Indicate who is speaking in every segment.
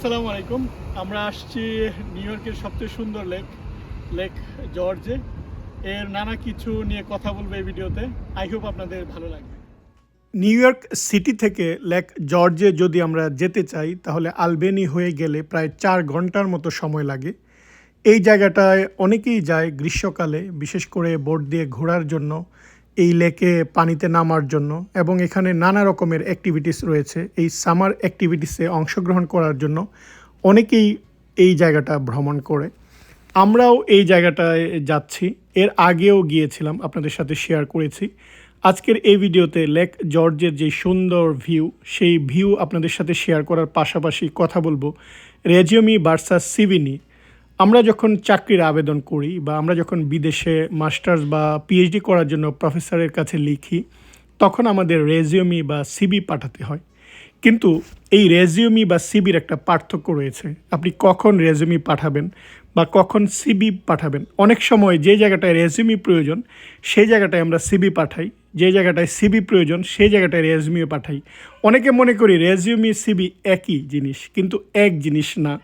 Speaker 1: আসসালামু আলাইকুম। আমরা আসছি নিউ ইয়র্কের সবচেয়ে সুন্দর লেক লেক জর্জে। এর নানা কিছু নিয়ে কথা বলব এই ভিডিওতে। আই হোপ আপনাদের ভালো লাগবে। নিউ ইয়র্ক সিটি থেকে লেক জর্জে যদি আমরা যেতে চাই, তাহলে আলবেনি হয়ে গেলে প্রায় চার ঘণ্টার মতো সময় লাগে। এই জায়গাটায় অনেকেই যায় গ্রীষ্মকালে, বিশেষ করে বোট দিয়ে ঘোরার জন্য। এই লেকে পানিতে নামার জন্য এবং এখানে নানা রকমের অ্যাক্টিভিটিস রয়েছে। এই সামার অ্যাক্টিভিটিসে অংশগ্রহণ করার জন্য অনেকেই এই জায়গাটা ভ্রমণ করে। আমরাও এই জায়গাটায় যাচ্ছি। এর আগেও গিয়েছিলাম, আপনাদের সাথে শেয়ার করেছি। আজকের এই ভিডিওতে লেক জর্জের যে সুন্দর ভিউ সেই ভিউ আপনাদের সাথে শেয়ার করার পাশাপাশি কথা বলব। রেজিওমি ভার্সাস সিভিনি আমরা যখন চাকরির আবেদন করি বা আমরা যখন বিদেশে মাস্টার্স বা পিএইচডি করার জন্য প্রফেসরের কাছে লিখি, তখন আমাদের রেজিউমি বা সিবি পাঠাতে হয়। কিন্তু এই রেজিউমি বা সিবির একটা পার্থক্য রয়েছে। আপনি কখন রেজিউমি পাঠাবেন বা কখন সিবি পাঠাবেন? অনেক সময় যে জায়গাটায় রেজিউমি প্রয়োজন, সেই জায়গাটায় আমরা সিবি পাঠাই। যে জায়গাটায় সিবি প্রয়োজন, সেই জায়গাটায় রেজিউমিও পাঠাই। অনেকে মনে করি রেজিউমি সিবি একই জিনিস, কিন্তু এক জিনিস না।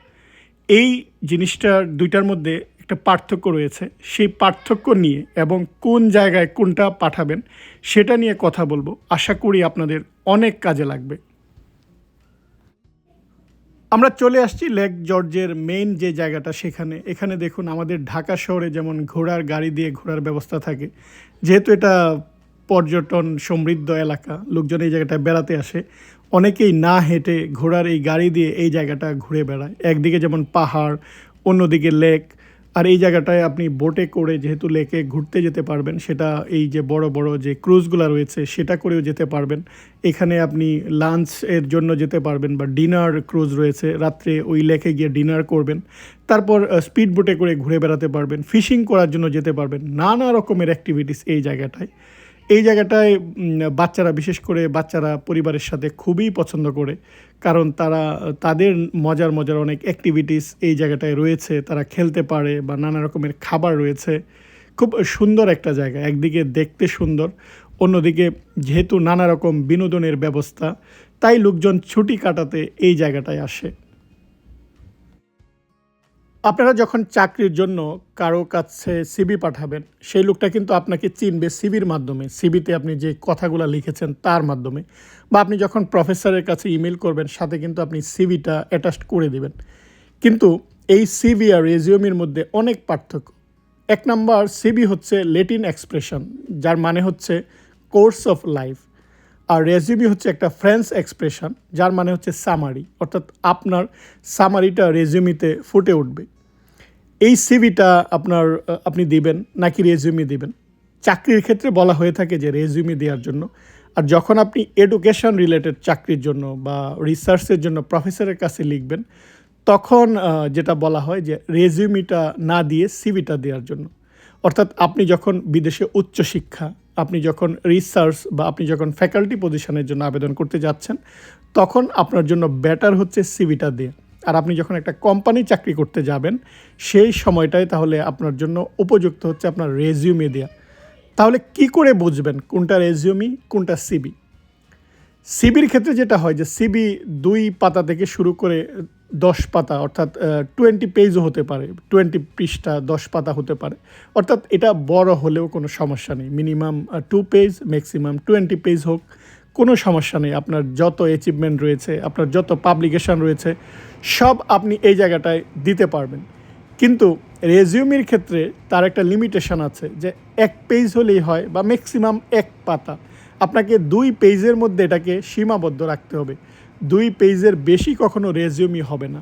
Speaker 1: এই জিনিসটার দুইটার মধ্যে একটা পার্থক্য রয়েছে। সেই পার্থক্য নিয়ে এবং কোন জায়গায় কোনটা পাঠাবেন সেটা নিয়ে কথা বলব। আশা করি আপনাদের অনেক কাজে লাগবে। আমরা চলে আসছি লেক জর্জের মেইন যে জায়গাটা সেখানে। এখানে দেখুন আমাদের ঢাকা শহরে যেমন ঘোড়ার গাড়ি দিয়ে ঘোরার ব্যবস্থা থাকে। যেহেতু এটা পর্যটন সমৃদ্ধ এলাকা, লোকজন এই জায়গাটায় বেড়াতে আসে। অনেকেই না হেঁটে ঘোড়ার এই গাড়ি দিয়ে এই জায়গাটা ঘুরে বেড়ায়। একদিকে যেমন পাহাড়, অন্যদিকে লেক। আর এই জায়গাটায় আপনি বোটে করে যেহেতু লেকে ঘুরতে যেতে পারবেন, সেটা এই যে বড় বড় যে ক্রুজগুলো রয়েছে, সেটা করেও যেতে পারবেন। এখানে আপনি লাঞ্চ এর জন্য যেতে পারবেন বা ডিনার ক্রুজ রয়েছে, রাত্রে ওই লেকে গিয়ে ডিনার করবেন। তারপর স্পিড বোটে করে ঘুরে বেড়াতে পারবেন, ফিশিং করার জন্য যেতে পারবেন, নানা রকমের অ্যাক্টিভিটিস এই জায়গাটায়। এই জায়গাটায় বাচ্চারা, বিশেষ করে বাচ্চারা পরিবারের সাথে খুবই পছন্দ করে। কারণ তারা, তাদের মজার মজার অনেক অ্যাক্টিভিটিস এই জায়গাটায় রয়েছে। তারা খেলতে পারে বা নানা রকমের খাবার রয়েছে। খুব সুন্দর একটা জায়গা, একদিকে দেখতে সুন্দর, অন্যদিকে যেহেতু নানা রকম বিনোদনের ব্যবস্থা, তাই লোকজন ছুটি কাটাতে এই জায়গাটায় আসে। আপনারা যখন চাকরির জন্য কারও কাছে সিবি পাঠাবেন, সেই লোকটা কিন্তু আপনাকে চিনবে সিবির মাধ্যমে। সিবিতে আপনি যে কথাগুলো লিখেছেন তার মাধ্যমে। বা আপনি যখন প্রফেসরের কাছে ইমেল করবেন, সাথে কিন্তু আপনি সিবিটা অ্যাটাচ করে দিবেন। কিন্তু এই সিবি আর রেজিওমির মধ্যে অনেক পার্থক্য। এক নাম্বার সিবি হচ্ছে লেটিন এক্সপ্রেশন যার মানে হচ্ছে কোর্স অফ লাইফ আর রেজিউমি হচ্ছে একটা ফ্রেঞ্চ এক্সপ্রেশন যার মানে হচ্ছে সামারি অর্থাৎ আপনার সামারিটা রেজিউমিতে ফুটে উঠবে। এই সিভিটা আপনার আপনি দিবেন, নাকি রেজিউমি দিবেন? চাকরির ক্ষেত্রে বলা হয়ে থাকে যে রেজিউমি দেওয়ার জন্য। আর যখন আপনি এডুকেশন রিলেটেড চাকরির জন্য বা রিসার্চের জন্য প্রফেসরের কাছে লিখবেন, তখন যেটা বলা হয় যে রেজিউমিটা না দিয়ে সিভিটা দেওয়ার জন্য। অর্থাৎ আপনি যখন বিদেশে উচ্চশিক্ষা আপনি যখন রিসার্চ বা আপনি যখন ফ্যাকাল্টি পজিশনের জন্য আবেদন করতে যাচ্ছেন, তখন আপনার জন্য বেটার হচ্ছে সিভিটা দিয়ে। আর আপনি যখন একটা কোম্পানি চাকরি করতে যাবেন, সেই সময়টায় তাহলে আপনার জন্য উপযুক্ত হচ্ছে আপনার রেজিউমে দেওয়া তাহলে কি করে বুঝবেন কোনটা রেজিউমি কোনটা সিবি সিবির ক্ষেত্রে যেটা হয় যে সিবি দুই পাতা থেকে শুরু করে দশ পাতা, অর্থাৎ টোয়েন্টি পেজও হতে পারে টোয়েন্টি পৃষ্ঠা, দশ পাতা হতে পারে। অর্থাৎ এটা বড় হলেও কোনো সমস্যা নেই। Minimum two page maximum twenty page হোক, কোনো সমস্যা নেই। আপনার যত অ্যাচিভমেন্ট রয়েছে, আপনার যত পাবলিকেশন রয়েছে সব আপনি এই জায়গাটায় দিতে পারবেন। কিন্তু রেজিউমির ক্ষেত্রে তার একটা লিমিটেশন আছে যে এক পেজ হলেই হয় বা ম্যাক্সিমাম এক পাতা। আপনাকে দুই পেজের মধ্যে এটাকে সীমাবদ্ধ রাখতে হবে। দুই পেজের বেশি কখনো রেজিউমি হবে না।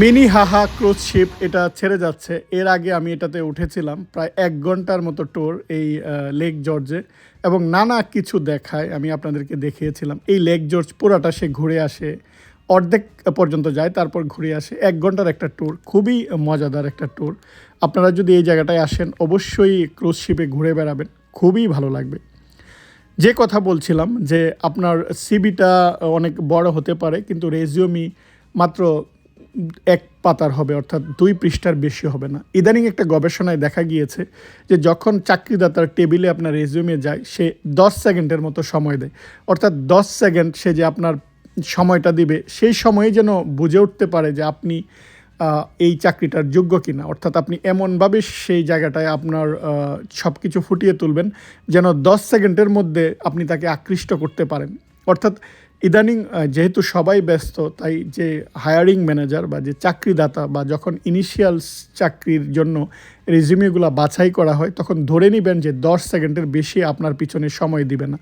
Speaker 1: মিনি হাহা ক্রুজ শিপ এটা ছেড়ে যাচ্ছে। এর আগে আমি এটাতে উঠেছিলাম প্রায় এক ঘণ্টার মতো টোর এই লেক জর্জে এবং নানা কিছু দেখায় আমি আপনাদেরকে দেখিয়েছিলাম। এই লেক জর্জ পুরাটা সে ঘুরে আসে, অর্ধেক পর্যন্ত যায়, তারপর ঘুরে আসে। এক ঘণ্টার একটা ট্যুর খুবই মজাদার একটা ট্যুর আপনারা যদি এই জায়গাটায় আসেন, অবশ্যই ক্রুজ শিপে ঘুরে বেড়াবেন, খুবই ভালো লাগবে। যে কথা বলছিলাম যে আপনার সিবিটা অনেক বড় হতে পারে, কিন্তু রেজিওমি মাত্র এক পাতার হবে, অর্থাৎ দুই পৃষ্ঠার বেশি হবে না। ইদানিং একটা গবেষণায় দেখা গিয়েছে যে যখন চাকরিদাতার টেবিলে আপনার রেজিউমে যায়, সে দশ সেকেন্ডের মতো সময় দেয়। অর্থাৎ দশ সেকেন্ড সে যে আপনার সময়টা দিবে, সেই সময়ে যেন বুঝে উঠতে পারে যে আপনি এই চাকরিটার যোগ্য কিনা। অর্থাৎ আপনি এমনভাবে সেই জায়গাটায় আপনার সব কিছু ফুটিয়ে তুলবেন যেন দশ সেকেন্ডের মধ্যে আপনি তাকে আকৃষ্ট করতে পারেন। অর্থাৎ ইদানিং যেহেতু সবাই ব্যস্ত, তাই যে হায়ারিং ম্যানেজার বা যে চাকরিদাতা বা যখন ইনিশিয়াল চাকরির জন্য রেজিউমেগুলো বাছাই করা হয়, তখন ধরে নেবেন যে দশ সেকেন্ডের বেশি আপনার পিছনে সময় দিবে না।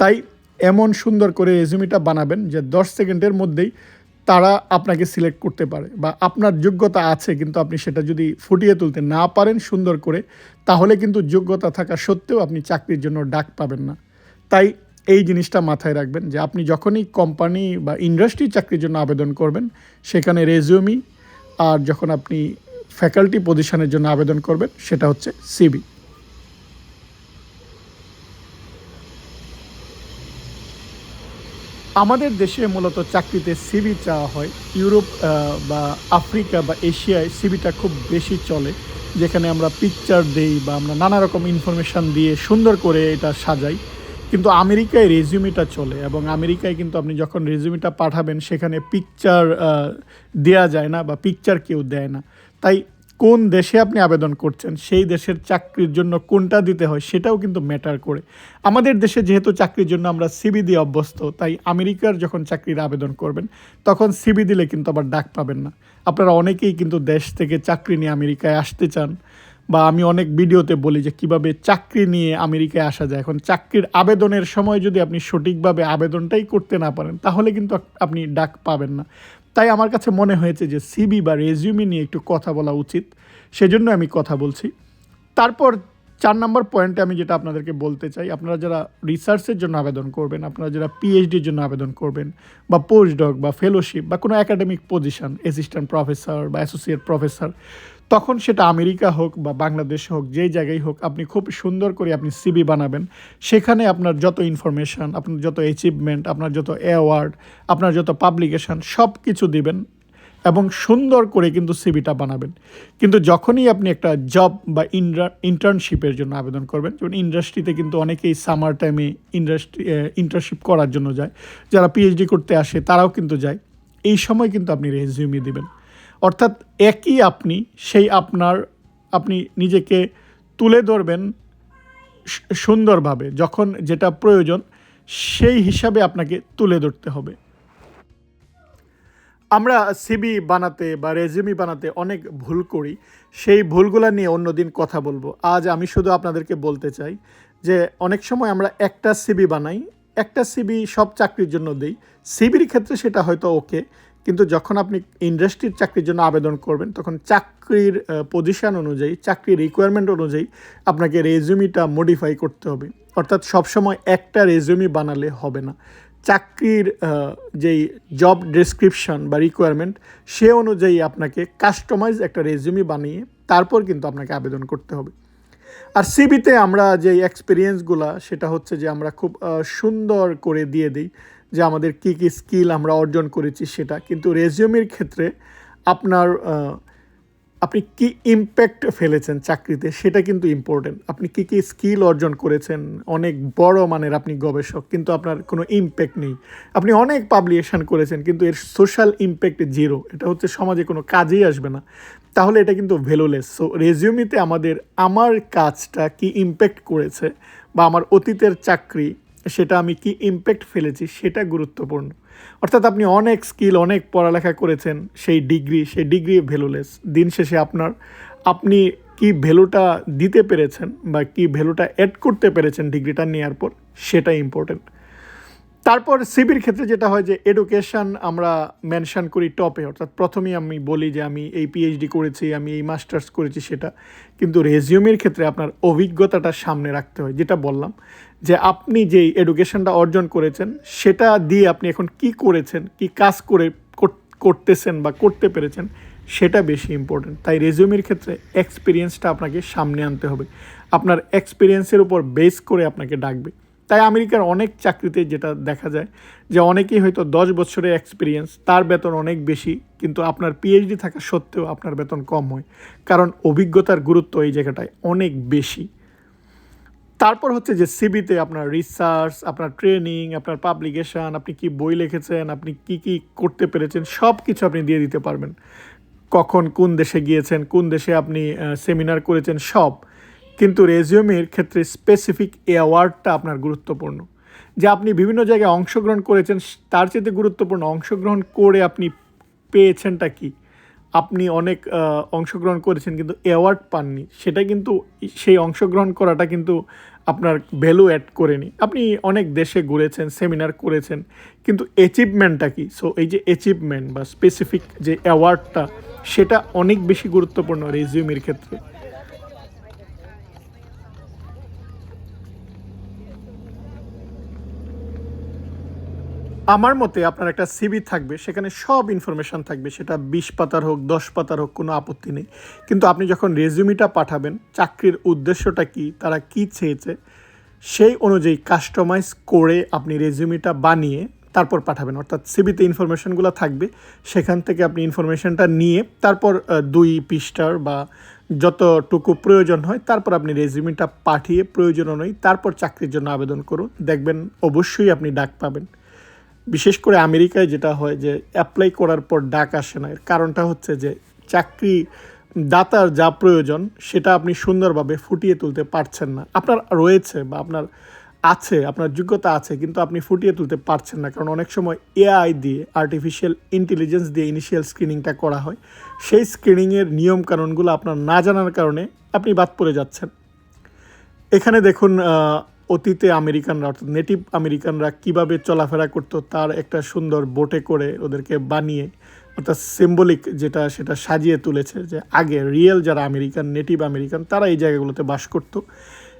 Speaker 1: তাই এমন সুন্দর করে রেজিউমিটা বানাবেন যে দশ সেকেন্ডের মধ্যেই তারা আপনাকে সিলেক্ট করতে পারে বা আপনার যোগ্যতা আছে, কিন্তু আপনি সেটা যদি ফুটিয়ে তুলতে না পারেন সুন্দর করে, তাহলে কিন্তু যোগ্যতা থাকা সত্ত্বেও আপনি চাকরির জন্য ডাক পাবেন না। তাই এই জিনিসটা মাথায় রাখবেন যে আপনি যখনই কোম্পানি বা ইন্ডাস্ট্রি চাকরির জন্য আবেদন করবেন, সেখানে রেজিউমি আর যখন আপনি ফ্যাকাল্টি পজিশনের জন্য আবেদন করবেন, সেটা হচ্ছে সিবি আমাদের দেশে মূলত চাকরিতে সিবি চাওয়া হয়। ইউরোপ বা আফ্রিকা বা এশিয়ায় সিবিটা খুব বেশি চলে, যেখানে আমরা পিকচার দেই বা আমরা নানা রকম ইনফরমেশান দিয়ে সুন্দর করে এটা সাজাই। কিন্তু আমেরিকায় রেজিউমিটা চলে এবং আমেরিকায় কিন্তু আপনি যখন রেজিউমিটা পাঠাবেন, সেখানে পিকচার দেয়া যায় না বা পিকচার কেউ দেয় না। তাই কোন দেশে আপনি আবেদন করছেন, সেই দেশের চাকরির জন্য কোনটা দিতে হয়, সেটাও কিন্তু ম্যাটার করে। আমাদের দেশে যেহেতু চাকরির জন্য আমরা সিবি দিয়ে অভ্যস্ত, তাই আমেরিকার যখন চাকরির আবেদন করবেন, তখন সিবি দিলে কিন্তু আবার ডাক পাবেন না। আপনারা অনেকেই কিন্তু দেশ থেকে চাকরি নিয়ে আমেরিকায় আসতে চান। বা আমি অনেক ভিডিওতে বলি যে কীভাবে চাকরি নিয়ে আমেরিকায় আসা যায়। এখন চাকরির আবেদনের সময় যদি আপনি সঠিকভাবে আবেদনটাই করতে না পারেন, তাহলে কিন্তু আপনি ডাক পাবেন না। তাই আমার কাছে মনে হয়েছে যে সিবি বা রেজিউমি নিয়ে একটু কথা বলা উচিত। সেজন্য আমি কথা বলছি। তারপর চার নম্বর পয়েন্টে আমি যেটা আপনাদেরকে বলতে চাই, আপনারা যারা রিসার্চের জন্য আবেদন করবেন, আপনারা যারা পিএইচডির জন্য আবেদন করবেন, বা পোস্ট ডক, বা ফেলোশিপ, বা কোনো একাডেমিক পজিশন, অ্যাসিস্ট্যান্ট প্রফেসর, বা অ্যাসোসিয়েট প্রফেসর তখন সেটা আমেরিকা হোক বা বাংলাদেশ হোক, যেই জায়গায় হোক, আপনি খুব সুন্দর করে আপনি সিবি বানাবেন। সেখানে আপনার যত ইনফরমেশান আপনার যত অ্যাচিভমেন্ট আপনার যত অ্যাওয়ার্ড আপনার যত পাবলিকেশন সব কিছু দিবেন এবং সুন্দর করে কিন্তু সিবিটা বানাবেন। কিন্তু যখনই আপনি একটা জব বা ইন্টার্নশিপের জন্য আবেদন করবেন, যেমন ইন্ডাস্ট্রিতে কিন্তু অনেকেই সামার টাইমে ইন্ডাস্ট্রি ইন্টার্নশিপ করার জন্য যায়। যারা পিএইচডি করতে আসে, তারাও কিন্তু যায়। এই সময় কিন্তু আপনি রেজিউমি দিবেন। অর্থাৎ একই আপনি, সেই আপনার, আপনি নিজেকে তুলে ধরবেন সুন্দরভাবে, যখন যেটা প্রয়োজন, সেই হিসাবে আপনাকে তুলে ধরতে হবে। আমরা সিবি বানাতে বা রেজিউমি বানাতে অনেক ভুল করি। সেই ভুলগুলো নিয়ে অন্যদিন কথা বলব। আজ আমি শুধু আপনাদেরকে বলতে চাই যে, অনেক সময় আমরা একটা সিবি বানাই, একটা সিবি সব চাকরির জন্য দিই। সিবির ক্ষেত্রে সেটা হয়তো ওকে কিন্তু যখন আপনি ইন্ডাস্ট্রির চাকরির জন্য আবেদন করবেন, তখন চাকরির পজিশন অনুযায়ী, চাকরির রিকোয়ারমেন্ট অনুযায়ী আপনাকে রেজিউমিটা মডিফাই করতে হবে। অর্থাৎ সবসময় একটা রেজিউমি বানালে হবে না। চাকরির যেই জব ডেসক্রিপশন বা রিকোয়ারমেন্ট সে অনুযায়ী আপনাকে কাস্টমাইজ একটা রেজিউমি বানিয়ে তারপর কিন্তু আপনাকে আবেদন করতে হবে। আর সিবিতে আমরা যে এক্সপিরিয়েন্সগুলো সেটা হচ্ছে যে আমরা খুব সুন্দর করে দিয়ে দিই। যে আমাদের কী কী স্কিল আমরা অর্জন করেছি সেটা। কিন্তু রেজিউমির ক্ষেত্রে আপনার আপনি কি ইম্প্যাক্ট ফেলেছেন চাকরিতে সেটা কিন্তু ইম্পর্টেন্ট আপনি কি কি স্কিল অর্জন করেছেন, অনেক বড় মানের আপনি গবেষক, কিন্তু আপনার কোনো ইম্প্যাক্ট নেই। আপনি অনেক পাবলিকেশন করেছেন, কিন্তু এর সোশ্যাল ইম্প্যাক্ট জিরো এটা হচ্ছে সমাজে কোনো কাজেই আসবে না। তাহলে এটা কিন্তু ভ্যালুলেস সো রেজিউমিতে আমাদের, আমার কাজটা কি ইম্প্যাক্ট করেছে বা আমার অতীতের চাকরি সেটা আমি কি ইম্প্যাক্ট ফেলেছি সেটা গুরুত্বপূর্ণ। অর্থাৎ আপনি অনেক স্কিল অনেক পড়ালেখা করেছেন, সেই ডিগ্রি সেই ডিগ্রি ভ্যালুলেস দিন শেষে আপনার, আপনি কি ভ্যালুটা দিতে পেরেছেন বা কি ভ্যালুটা অ্যাড করতে পেরেছেন ডিগ্রিটা নেওয়ার পর সেটা ইম্পর্টেন্ট তারপর সিবির ক্ষেত্রে যেটা হয় যে এডুকেশন আমরা মেনশন করি টপে অর্থাৎ প্রথমেই আমি বলি যে আমি এই পিএইচডি করেছি, আমি এই মাস্টার্স করেছি সেটা। কিন্তু রেজিউমের ক্ষেত্রে আপনার অভিজ্ঞতাটা সামনে রাখতে হয়। যেটা বললাম যে আপনি যেই এডুকেশনটা অর্জন করেছেন, সেটা দিয়ে আপনি এখন কি করেছেন, কি কাজ করে করতেছেন বা করতে পেরেছেন, সেটা বেশি ইম্পর্টেন্ট তাই রেজিউমের ক্ষেত্রে এক্সপিরিয়েন্সটা আপনাকে সামনে আনতে হবে। আপনার এক্সপিরিয়েন্সের উপর বেস করে আপনাকে ডাকবে। তাই আমেরিকার অনেক চাকরিতে যেটা দেখা যায় যে অনেকেই হয়তো দশ বছরের এক্সপিরিয়েন্স তার বেতন অনেক বেশি, কিন্তু আপনার পিএইচডি থাকা সত্ত্বেও আপনার বেতন কম হয়। কারণ অভিজ্ঞতার গুরুত্ব এই জায়গাটায় অনেক বেশি। তারপর হচ্ছে যে সিবিতে আপনার রিসার্চ আপনার ট্রেনিং আপনার পাবলিকেশন আপনি কি বই লিখেছেন, আপনি কি কি করতে পেরেছেন সব কিছু আপনি দিয়ে দিতে পারবেন। কখন কোন দেশে গিয়েছেন, কোন দেশে আপনি সেমিনার করেছেন, সব। কিন্তু রেজিউমের ক্ষেত্রে স্পেসিফিক এই অ্যাওয়ার্ডটা আপনার গুরুত্বপূর্ণ। যে আপনি বিভিন্ন জায়গায় অংশগ্রহণ করেছেন, তার চেয়ে গুরুত্বপূর্ণ অংশগ্রহণ করে আপনি পেয়েছেনটা কি? আপনি অনেক অংশগ্রহণ করেছেন কিন্তু অ্যাওয়ার্ড পাননি। সেটা কিন্তু, সেই অংশগ্রহণ করাটা কিন্তু আপনার ভ্যালু অ্যাড করেনি। আপনি অনেক দেশে ঘুরেছেন সেমিনার করেছেন, কিন্তু অ্যাচিভমেন্টটা কি? সো এই যে অ্যাচিভমেন্ট বা স্পেসিফিক যে অ্যাওয়ার্ডটা সেটা অনেক বেশি গুরুত্বপূর্ণ রেজিউমের ক্ষেত্রে। আমার মতে আপনার একটা সিবি থাকবে, সেখানে সব ইনফরমেশান থাকবে, সেটা বিশ পাতার হোক, দশ পাতার হোক, কোনো আপত্তি নেই। কিন্তু আপনি যখন রেজিউমিটা পাঠাবেন, চাকরির উদ্দেশ্যটা কি, তারা কি চেয়েছে, সেই অনুযায়ী কাস্টমাইজ করে আপনি রেজিউমিটা বানিয়ে তারপর পাঠাবেন। অর্থাৎ সিবিতে ইনফরমেশনগুলো থাকবে, সেখান থেকে আপনি ইনফরমেশনটা নিয়ে তারপর দুই পৃষ্ঠার বা যতটুকু প্রয়োজন হয়, তারপর আপনি রেজিউমিটা পাঠিয়ে প্রয়োজন অনুযায়ী তারপর চাকরির জন্য আবেদন করুন। দেখবেন অবশ্যই আপনি ডাক পাবেন। বিশেষ করে আমেরিকায় যেটা হয় যে অ্যাপ্লাই করার পর ডাক আসে না। এর কারণটা হচ্ছে যে চাকরি দাতার যা প্রয়োজন সেটা আপনি সুন্দরভাবে ফুটিয়ে তুলতে পারছেন না। আপনার রয়েছে বা আপনার আছে, আপনার যোগ্যতা আছে, কিন্তু আপনি ফুটিয়ে তুলতে পারছেন না। কারণ অনেক সময় এআই দিয়ে আর্টিফিশিয়াল ইন্টেলিজেন্স দিয়ে ইনিশিয়াল স্ক্রিনিংটা করা হয়। সেই স্ক্রিনিংয়ের নিয়মকানুনগুলো আপনার না জানার কারণে আপনি বাদ পড়ে যাচ্ছেন। এখানে দেখুন অতীতে আমেরিকানরা, অর্থাৎ নেটিভ আমেরিকানরা কীভাবে চলাফেরা করতো, তার একটা সুন্দর বোটে করে ওদেরকে বানিয়ে, অর্থাৎ সিম্বলিক যেটা, সেটা সাজিয়ে তুলেছে যে আগে রিয়েল যারা আমেরিকান নেটিভ আমেরিকান, তারা এই জায়গাগুলোতে বাস করতো।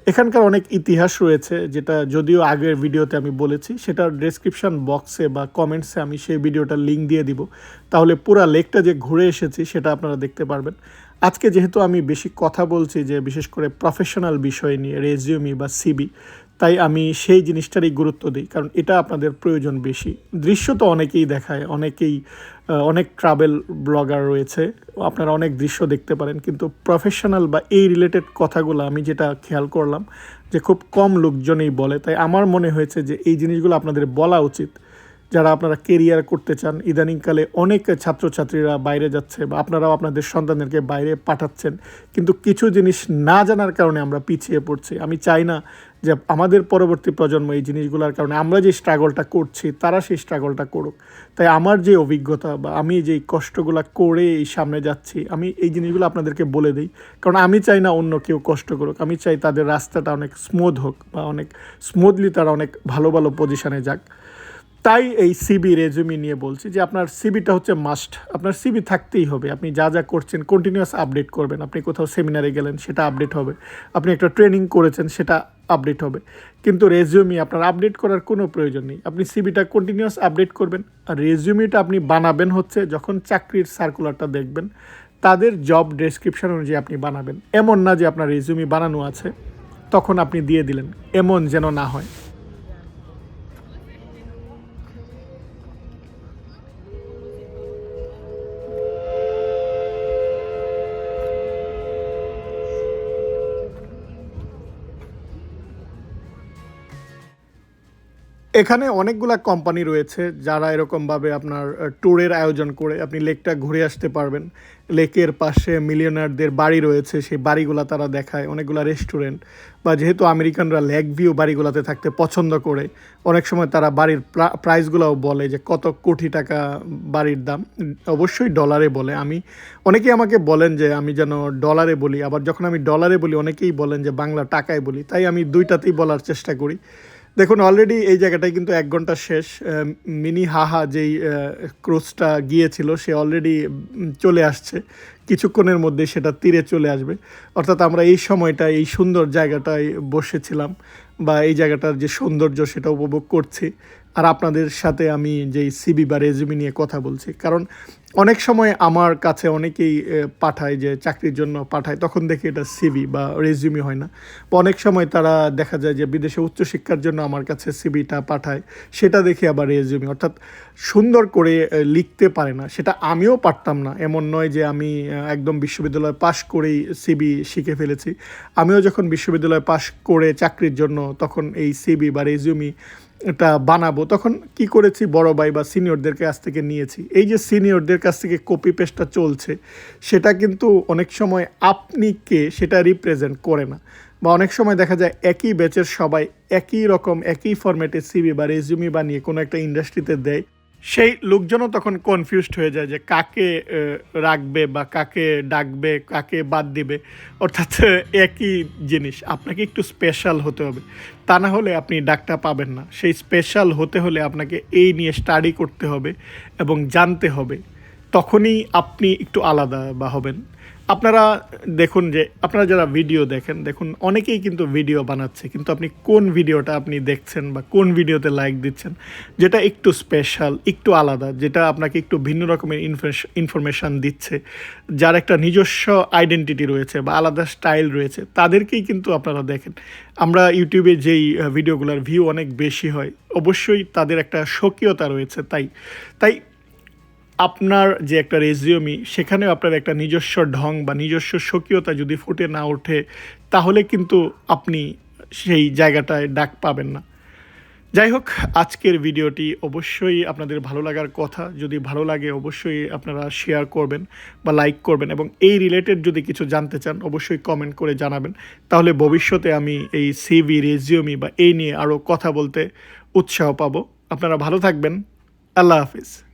Speaker 1: এখানকার অনেক ইতিহাস রয়েছে, যেটা যদিও আগের ভিডিওতে আমি বলেছি, সেটার ডেসক্রিপশন বক্সে বা কমেন্টসে আমি সেই ভিডিওটার লিঙ্ক দিয়ে দিব। তাহলে পুরা লেকটা যে ঘুরে এসেছি, সেটা আপনারা দেখতে পারবেন। আজকে যেহেতু আমি বেশি কথা বলছি যে বিশেষ করে প্রফেশনাল বিষয় নিয়ে রেজিউমি বা সিবি তাই আমি সেই জিনিসটারই গুরুত্ব দিই, কারণ এটা আপনাদের প্রয়োজন বেশি। দৃশ্য তো অনেকেই দেখায়, অনেকেই অনেক ট্রাভেল ব্লগার রয়েছে, আপনারা অনেক দৃশ্য দেখতে পারেন, কিন্তু প্রফেশনাল বা এই রিলেটেড কথাগুলো আমি যেটা খেয়াল করলাম যে খুব কম লোকজনেই বলে, তাই আমার মনে হয়েছে যে এই জিনিসগুলো আপনাদের বলা উচিত। যারা আপনারা কেরিয়ার করতে চান, ইদানিংকালে অনেক ছাত্রছাত্রীরা বাইরে যাচ্ছে বা আপনারাও আপনাদের সন্তানদেরকে বাইরে পাঠাচ্ছেন। কিন্তু কিছু জিনিস না জানার কারণে আমরা পিছিয়ে পড়ছি। আমি চাই না যে আমাদের পরবর্তী প্রজন্ম এই জিনিসগুলোর কারণে আমরা যে স্ট্রাগলটা করছি, তারা সেই স্ট্রাগলটা করুক। তাই আমার যে অভিজ্ঞতা বা আমি যেই কষ্টগুলো করে এই সামনে যাচ্ছি, আমি এই জিনিসগুলো আপনাদেরকে বলে দিই। কারণ আমি চাই না অন্য কেউ কষ্ট করুক। আমি চাই তাদের রাস্তাটা অনেক স্মুথ হোক বা অনেক স্মুথলি তারা অনেক ভালো ভালো পজিশনে যাক। তাই এই সিবি রেজুমি নিয়ে বলছি যে আপনার সিবিটা হচ্ছে মাস্ট আপনার সিবি থাকতেই হবে। আপনি যা যা করছেন কন্টিনিউয়াস আপডেট করবেন। আপনি কোথাও সেমিনারে গেলেন, সেটা আপডেট হবে। আপনি একটা ট্রেনিং করেছেন, সেটা আপডেট হবে। কিন্তু রেজিউমি আপনার আপডেট করার কোনো প্রয়োজন নেই। আপনি সিবিটা কন্টিনিউয়াস আপডেট করবেন। আর রেজিউমিটা আপনি বানাবেন হচ্ছে যখন চাকরির সার্কুলারটা দেখবেন, তাদের জব ডেসক্রিপশন অনুযায়ী আপনি বানাবেন। এমন না যে আপনার রেজিউমি বানানো আছে, তখন আপনি দিয়ে দিলেন। এমন যেন না হয়। এখানে অনেকগুলা কোম্পানি রয়েছে যারা এরকমভাবে আপনার ট্যুরের আয়োজন করে আপনি লেকটা ঘুরে আসতে পারবেন। লেকের পাশে মিলিয়নারদের বাড়ি রয়েছে, সেই বাড়িগুলা তারা দেখায়, অনেকগুলা রেস্টুরেন্ট বা যেহেতু আমেরিকানরা লেক ভিউ বাড়িগুলোতে থাকতে পছন্দ করে, অনেক সময় তারা বাড়ির প্রা- প্রাইসগুলোও বলে যে কত কোটি টাকা বাড়ির দাম। অবশ্যই ডলারে বলে। আমি, অনেকেই আমাকে বলেন যে আমি যেন ডলারে বলি, আবার যখন আমি ডলারে বলি, অনেকেই বলেন যে বাংলা টাকায় বলি, তাই আমি দুইটাতেই বলার চেষ্টা করি। দেখুন অলরেডি এই জায়গাটায় কিন্তু এক ঘণ্টা শেষ। মিনি হাহা যেই ক্রোসটা গিয়েছিল, সে অলরেডি চলে আসছে। কিছুক্ষণের মধ্যে সেটা তীরে চলে আসবে। অর্থাৎ আমরা এই সময়টা এই সুন্দর জায়গাটায় বসেছিলাম বা এই জায়গাটার যে সৌন্দর্য সেটা উপভোগ করছি। আর আপনাদের সাথে আমি যেই সিবি বা রেজুমি নিয়ে কথা বলছি, কারণ অনেক সময় আমার কাছে অনেকেই পাঠায় যে চাকরির জন্য পাঠায়, তখন দেখি এটা সিবি বা রেজিউমি হয় না। অনেক সময় তারা দেখা যায় যে বিদেশে উচ্চশিক্ষার জন্য আমার কাছে সিবিটা পাঠায়, সেটা দেখে আবার রেজিউমি অর্থাৎ সুন্দর করে লিখতে পারে না। সেটা আমিও পারতাম না, এমন নয় যে আমি একদম বিশ্ববিদ্যালয় পাশ করেই সিবি শিখে ফেলেছি। আমিও যখন বিশ্ববিদ্যালয় পাশ করে চাকরির জন্য তখন এই সিবি বা রেজিউমি এটা বানাবো। তখন কি করেছি, বড় ভাই বা সিনিয়রদের কাছ থেকে নিয়েছি। এই যে সিনিয়রদের কাছ থেকে কপি পেস্টটা চলছে, সেটা কিন্তু অনেক সময় আপনি কে সেটা রিপ্রেজেন্ট করে না। বা অনেক সময় দেখা যায় একই ব্যাচের সবাই একই রকম, একই ফরম্যাটে সিবি বা রেজিউমি বানিয়ে কোনো একটা ইন্ডাস্ট্রিতে দেয়। সেই লোকজনও তখন কনফিউজড হয়ে যায় যে কাকে রাখবে বা কাকে ডাকবে, কাকে বাদ দিবে। অর্থাৎ একই জিনিস, আপনাকে একটু স্পেশাল হতে হবে। তা না হলে আপনি ডাকটা পাবেন না। সেই স্পেশাল হতে হলে আপনাকে এই নিয়ে স্টাডি করতে হবে এবং জানতে হবে। তখনই আপনি একটু আলাদা বা হবেন। আপনারা দেখুন যে, আপনারা যারা ভিডিও দেখেন, দেখুন, অনেকেই কিন্তু ভিডিও বানাচ্ছে, কিন্তু আপনি কোন ভিডিওটা আপনি দেখছেন বা কোন ভিডিওতে লাইক দিচ্ছেন, যেটা একটু স্পেশাল একটু আলাদা, যেটা আপনাকে একটু ভিন্ন রকমের ইনফরমেশান দিচ্ছে, যার একটা নিজস্ব আইডেন্টিটি রয়েছে বা আলাদা স্টাইল রয়েছে, তাদেরকেই কিন্তু আপনারা দেখেন। আমরা ইউটিউবে যেই ভিডিওগুলোর ভিউ অনেক বেশি হয়, অবশ্যই তাদের একটা স্বকীয়তা রয়েছে, তাই তাই আপনার যে একটা রেজিওমি সেখানেও আপনার একটা নিজস্ব ঢং বা নিজস্ব স্বকীয়তা যদি ফুটে না ওঠে, তাহলে কিন্তু আপনি সেই জায়গাটায় ডাক পাবেন না। যাই হোক, আজকের ভিডিওটি অবশ্যই আপনাদের ভালো লাগার কথা। যদি ভালো লাগে, অবশ্যই আপনারা শেয়ার করবেন বা লাইক করবেন এবং এই রিলেটেড যদি কিছু জানতে চান, অবশ্যই কমেন্ট করে জানাবেন। তাহলে ভবিষ্যতে আমি এই সিভি রেজিওমি বা এই নিয়ে আরও কথা বলতে উৎসাহ পাবো। আপনারা ভালো থাকবেন। আল্লাহ হাফিজ।